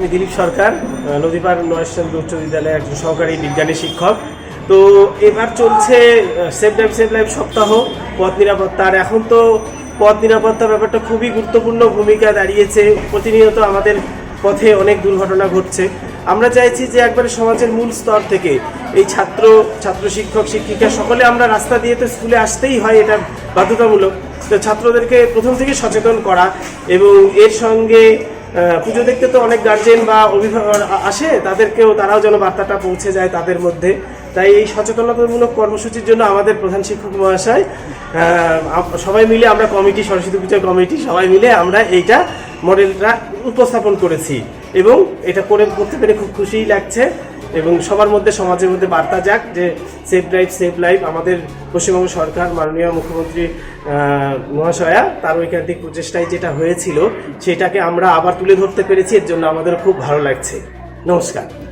আমি দিলীপ সরকার নদীপার নরেশচন্দ্র উচ্চ বিদ্যালয়ের একজন সহকারী বিজ্ঞানী শিক্ষক। তো এবার চলছে সেফ লাইফ সেফ লাইফ সপ্তাহ, পথ নিরাপত্তা। আর এখন তো পথ নিরাপত্তা ব্যাপারটা খুবই গুরুত্বপূর্ণ ভূমিকা দাঁড়িয়েছে। প্রতিনিয়ত আমাদের পথে অনেক দুর্ঘটনা ঘটছে। আমরা চাইছি যে একবারে সমাজের মূল স্তর থেকে এই ছাত্র ছাত্র শিক্ষক, শিক্ষিকা সকলে আমরা রাস্তা দিয়ে তো স্কুলে আসতেই হয়, এটা বাধ্যতামূলক। তো ছাত্রদেরকে প্রথম থেকে সচেতন করা এবং এর সঙ্গে পুজো দেখতে তো অনেক গার্জেন বা অভিভাবক আসে, তাদেরকেও তারাও যেন বার্তাটা পৌঁছে যায় তাদের মধ্যে। তাই এই সচেতনতামূলক কর্মসূচির জন্য আমাদের প্রধান শিক্ষক মহাশয় সবাই মিলে আমরা কমিটি, সরস্বতী পূজা কমিটি, সবাই মিলে আমরা এইটা মডেলটা উপস্থাপন করেছি। এবং এটা করে করতে পেরে খুব খুশিই লাগছে। এবং সবার মধ্যে, সমাজের মধ্যে বার্তা যাক যে সেফ ড্রাইভ সেফ লাইফ আমাদের পশ্চিমবঙ্গ সরকার, মাননীয় মুখ্যমন্ত্রী মহাশয়া, তার ঐকান্তিক প্রচেষ্টায় যেটা হয়েছিল, সেটাকে আমরা আবার তুলে ধরতে পেরেছি। এর জন্য আমাদের খুব ভালো লাগছে। নমস্কার।